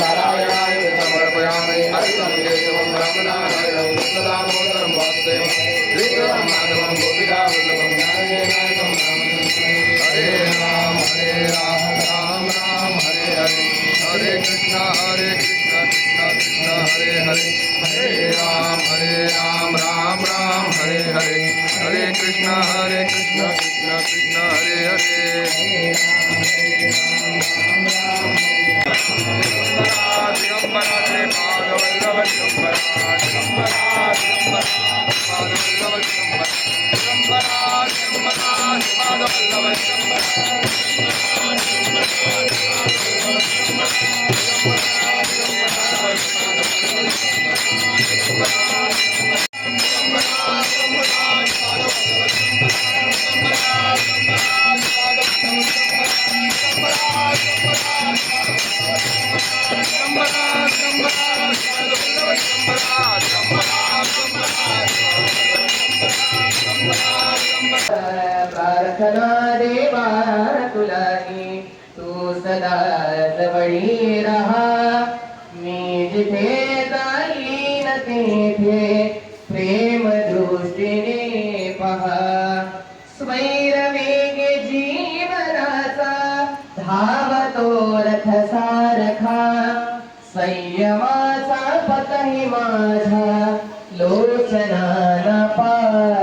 நாராயணாய சமர்ப்பயாமி அர்த்தம் கேசவம் ராமநாராயணம் சுந்தராமோதரம் வாசுதேவம் ஸ்ரீராம हरे कृष्ण हरे कृष्ण कृष्ण कृष्ण हरे हरे हरे राम हरे राम राम राम हरे हरे हरे कृष्ण हरे कृष्ण कृष्ण कृष्ण हरे हरे दिगंबरा श्रीपादवल्लभ दिगंबरा दिगंबरा दिगंबरा पादवल्लभ दिगंबरा दिगंबरा Come on. प्रार्थना देवा तुलाही तू सदा जवळी रहा. मी जिथे जाईन तेथे प्रेम दृष्टीने पहा. स्वैरवेगे जीवनाचा धावतो रथ सारखा. संयमाचा पतही माझा लोचनाना पारखा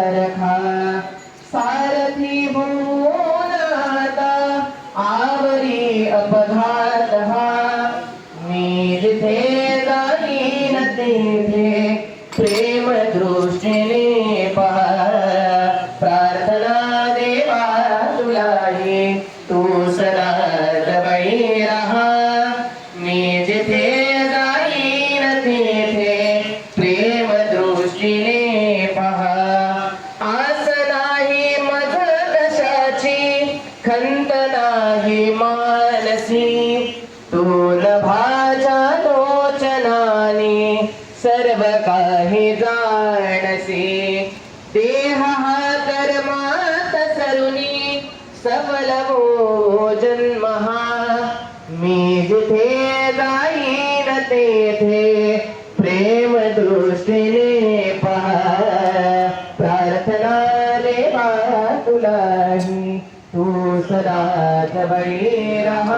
तू सदा जवळी राहा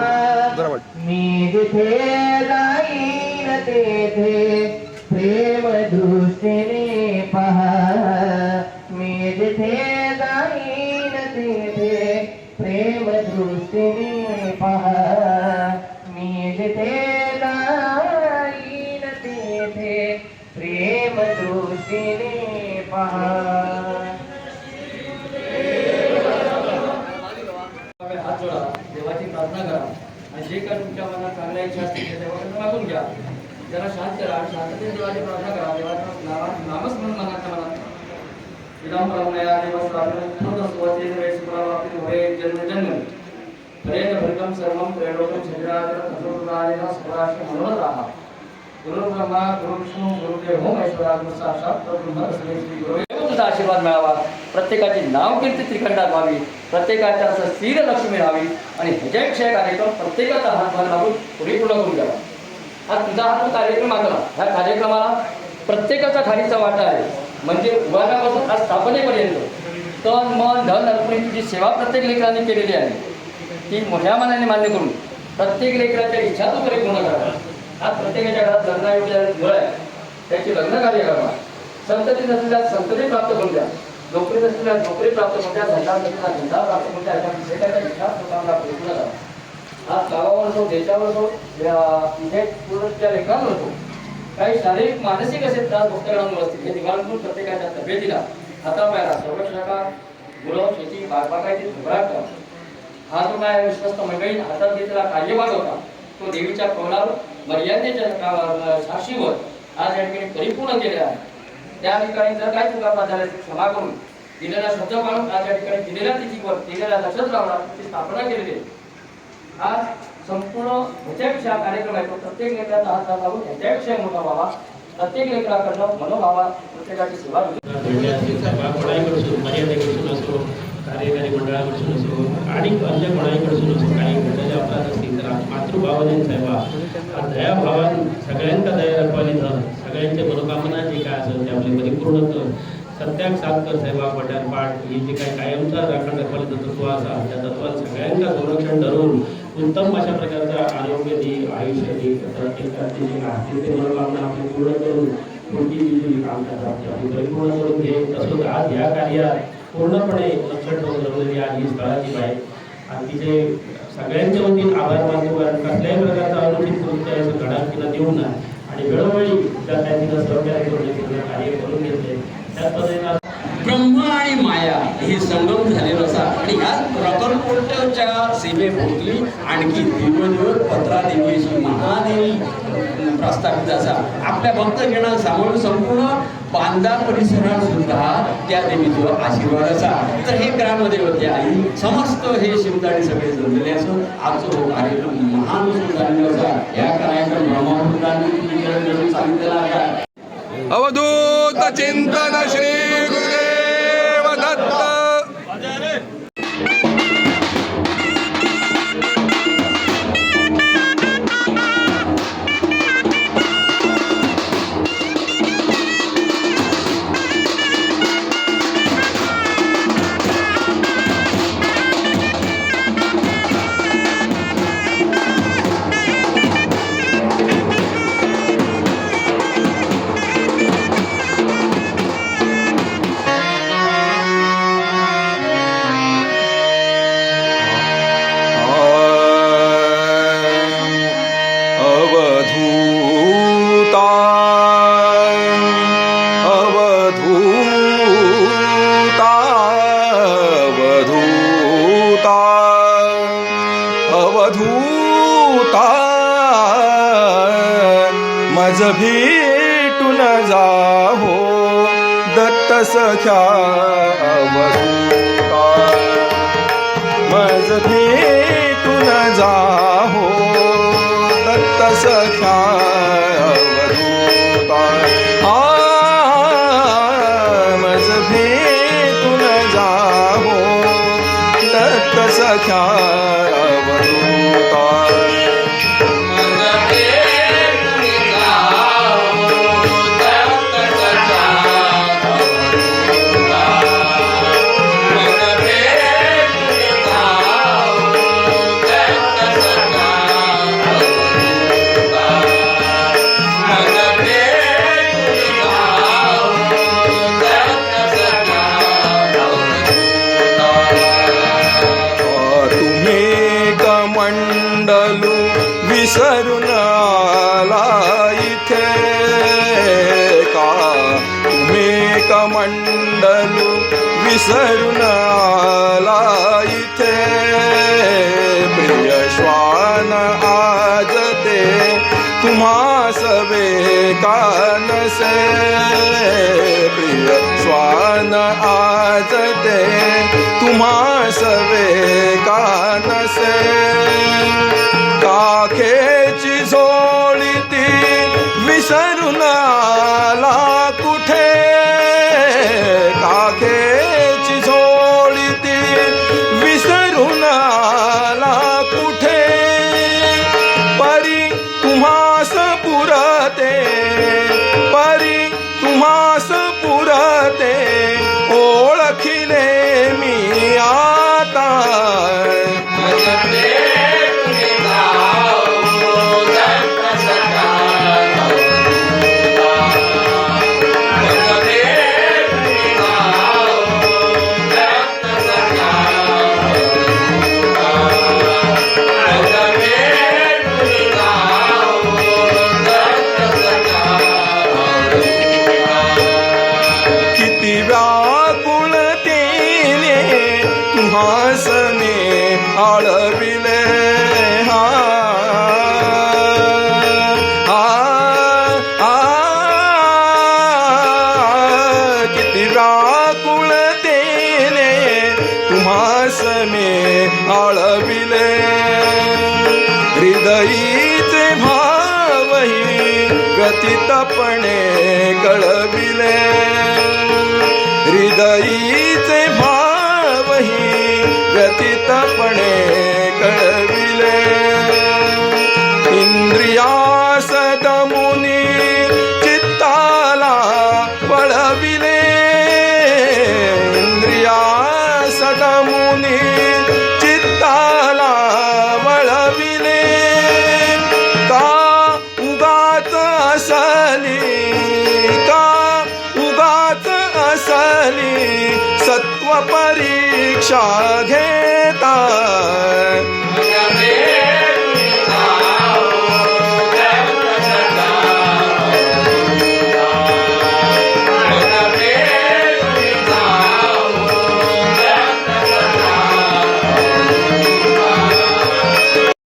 मी जिथे जाईन तेथे प्रेम दृष्टीने पहा। मी जिथे जाईन प्रेम दृष्टीने पहा। मी जिथे जाईन तेथे प्रेम दृष्टीने पहा आपले हात जोडा देवाची प्रार्थना करा आणि जे काय तुमच्या मनात चांगल्या इच्छा असतील ते मागून घ्या. जरा शांत करा आणि शांततेने देवाची प्रार्थना करा. देवाचं नावा म्हणून मनात. मनात देवस्वामी होय जन्म जन्म. प्रेम भृगम सर्वम प्रेरोगम मनोरथ गुरु ब्रह्मा गुरु विष्णू गुरुदेव हो ओम ऐश्वरा गुरु साक्षात श्री तुझा आशीर्वाद मिळावा. प्रत्येकाची नाव कीर्ती त्रिखंडात व्हावी. प्रत्येकाच्या असं स्थिर लक्ष्मी राहावी. आणि ह्याच्याविषयी कार्यक्रम प्रत्येकाचा हातभार लागून पुढे पूर्ण करून द्यावा हा तुझा हा जो कार्यक्रम आखला ह्या कार्यक्रमाला प्रत्येकाचा खालीचा वाटा आहे. म्हणजे उभारण्यापासून आज स्थापनेपर्यंत. तन मन धन अर्पण तुझी सेवा प्रत्येक लेकराने केलेली आहे. ती मोठ्या मनाने मान्य करून प्रत्येक लेकराच्या इच्छा तू पूर्ण करावा. आज प्रत्येकाच्या घरात लग्नायोग्य मुलं आहे. त्याची लग्न कार्य करावा संतती नसलेल्या संतती प्राप्त करून द्या. नोकरी नसलेल्या नोकरी प्राप्त करून द्या. धंदा नसलेला धंदा प्राप्त करून द्या. अशा विषयाच्या विकास लोकांना प्रयत्न करा. आज गावावर असो देशावर असो या पूर्णच्या लेखांवर असो. काही शारीरिक मानसिक असे त्रास भक्तगणांवर असतील हे निवारण प्रत्येकाच्या तब्येतीला हातापायाला संरक्षणाला मुलं शेती बागबागायची धुबराट करा. हा जो काय विश्वस्त मंडळी हातात घेतलेला कार्यभाग होता तो देवीच्या कौलावर मर्यादेच्या साक्षीवर आज या ठिकाणी परिपूर्ण केले आहे. त्या ठिकाणी जर काही चुका झाल्या क्षमा करून दिलेला शब्द पाळून आज या ठिकाणी दिलेल्या तिथीवर दिलेल्या नक्षत्रावर ती स्थापना केलेली आहे. आज संपूर्ण ह्याच्याविषयी हा कार्यक्रम आहे तो प्रत्येक लेकराचा हात लावून ह्याच्याविषयी मोठा व्हावा. प्रत्येक लेकराकडनं मनोभावा प्रत्येकाची सेवा होईल. मर्यादेकडून असो कार्यकारी मंडळाकडून असो आणि अन्य कोणाकडून असो काही मातृभावाने अपराध असतील तर मातृभावनेन सेवा हा दयाभावान सगळ्यांका दया रखवाली धर सगळ्यांच्या मनोकामना जे काय असेल ते आपली परिपूर्ण कर सत्याक साथ कर सेवा पठार पाठ ही जे काय कायमचा राखण रखवाली तत्व असा त्या तत्वात सगळ्यांका संरक्षण धरून उत्तम अशा प्रकारचा आरोग्य दे आयुष्य दे प्रत्येकाची जी असतील ते मनोकामना आपली पूर्ण करून पुढची जी जी काम करतात ते परिपूर्ण करून घे. तसंच आज या कार्यात पूर्णपणे लक्षात ठेवून जमलेली आज ही स्थळाची बाहेर आणि तिचे सगळ्यांच्या वतीने आभार मानतो कारण कसल्याही प्रकारचा अनुचित कृत्य असं घडा तिला देऊ नये. आणि वेळोवेळी त्या काही तिला सहकार्य करून तिने कार्य करून घेतले. त्याच पद्धतीनं ब्रह्म आणि माया हे संगम झालेलं असा. आणि ह्या प्रकल्पोच्या सीमेभोवती आणखी दिवनवर पत्रा देवीची महादेवी प्रस्थापित असा आपल्या भक्त घेणं सांगून संपूर्ण बांदा परिसरात सुद्धा त्या देवीचो आशीर्वाद असा. तर हे ग्रामदेवते आई. समस्त हे शिवदाणी सगळे जमलेले असून आजचं हो कार्यक्रम महान सुद्धा असा. या कार्यक्रम ब्रह्मपुत्रांनी सांगितलेला आहे. अवधूत चिंतन श्री अवधूता मज भेटून जाहो दत्त सख्या अवधूता मज भेटून जाहो दत्त सख्या अवधूता आ मज भेटून जाहो दत्त सख्या लावे कान से। प्रिय स्वान आज ते तुम्हा सवे कान निश्चितपणे कळविले. हृदयीचे भावही व्यतीतपणे कळविले. इंद्रिया शाघे